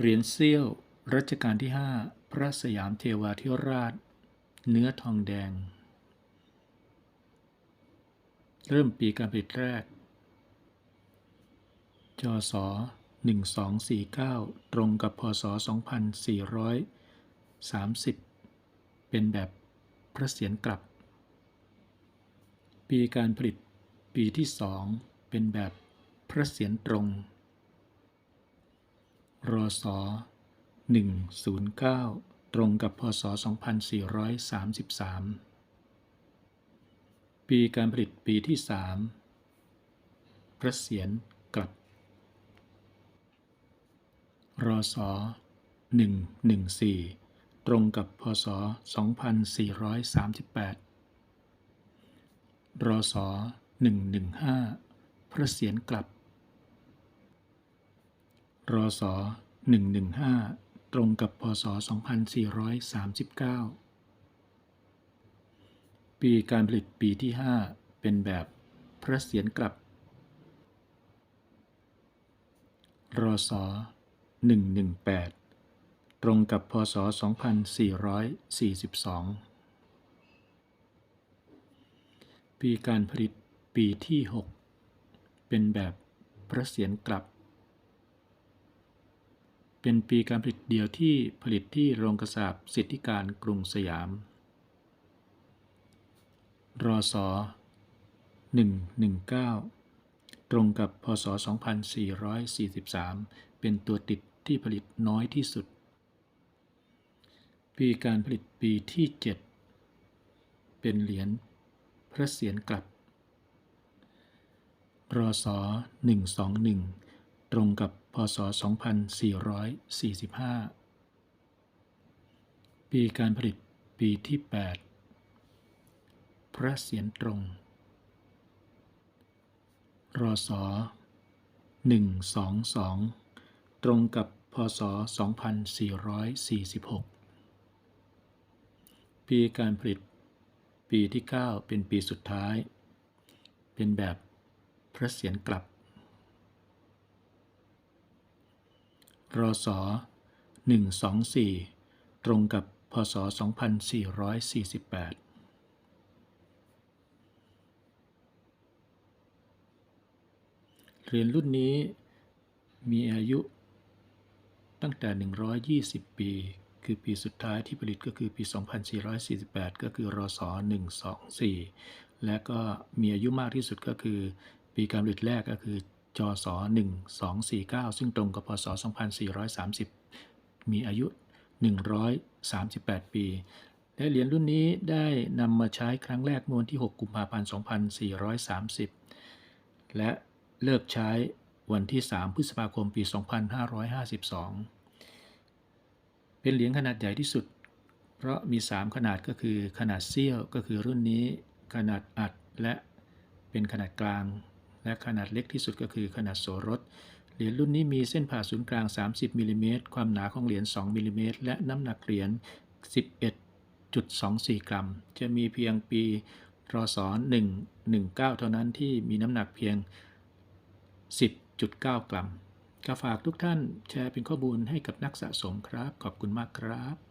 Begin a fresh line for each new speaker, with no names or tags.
เหรียญเซี่ยว รัชกาลที่ 5 พระสยามเทวาธิราช เนื้อทองแดง เริ่มปีการผลิตแรก จศ1249 ตรงกับพศ 2430 เป็นแบบพระเศียรกลับ ปีการผลิตปีที่2เป็นแบบพระเศียรตรง ศ 109 ตรงกับพศ 2433 ปีการผลิตปีที่ 3 พระเศียรกลับ รศ 114 ตรงกับพศ 2438 รศ 115 พระเศียรกลับ รศ 115 ตรงกับพศ 2439 ปีการผลิตปีที่ 5 เป็นแบบพระเศียรกลับ รศ 118 ตรงกับพศ 2442 ปีการผลิตปีที่ 6 เป็นแบบพระเศียรกลับ เป็นปีการผลิตเดียวที่ผลิตที่โรงกระสาบสิทธิการกรุงสยาม รศ 119 ตรงกับพศ 2443 เป็นตัวติดที่ผลิตน้อยที่สุด ปีการผลิตปีที่ 7 เป็นเหรียญพระเศียรกลับ รศ 121 ตรงกับพศ 2445 ปีการผลิตปีที่ 8 พระเศียรตรง รศ 122 ตรงกับพศ 2446 ปีการผลิตปีที่ 9 เป็นปีสุดท้าย เป็นแบบพระเศียรกลับ รศ124 ตรงกับพศ 2448เหรียญรุ่นนี้มีอายุตั้งแต่ 120 ปี คือปีสุดท้ายที่ผลิตก็คือปี 2448 ก็คือรศ124 และก็มีอายุมากที่สุดก็คือ ปีการผลิตแรกก็คือ จศ1249 ซึ่งตรงกับพศ 2430 มีอายุ 138 ปี และเหรียญรุ่นนี้ได้นำมาใช้ครั้งแรกเมื่อวันที่ 6 กุมภาพันธ์ 2430 และเลิกใช้วันที่ 3 พฤษภาคม ปี 2552 เป็นเหรียญขนาดใหญ่ที่สุด เพราะมี 3 ขนาดก็คือขนาดเสี้ยวก็คือรุ่นนี้ ขนาดอัดและเป็นขนาดกลาง และขนาดเล็กที่สุดก็คือขนาดโสรถเหรียญรุ่นนี้มีเส้นผ่าศูนย์กลาง 30มิลิเมตรความหนาของเหรียญ2มิลิเมตรและน้ำหนักเหรียญ11.24 กรัม จะมีเพียงปีรศ119 เท่านั้นที่มีน้ำหนักเพียง 10.9 กรัมก็ฝากทุกท่านแชร์เป็นข้อมูลให้กับนักสะสมครับ ขอบคุณมากครับ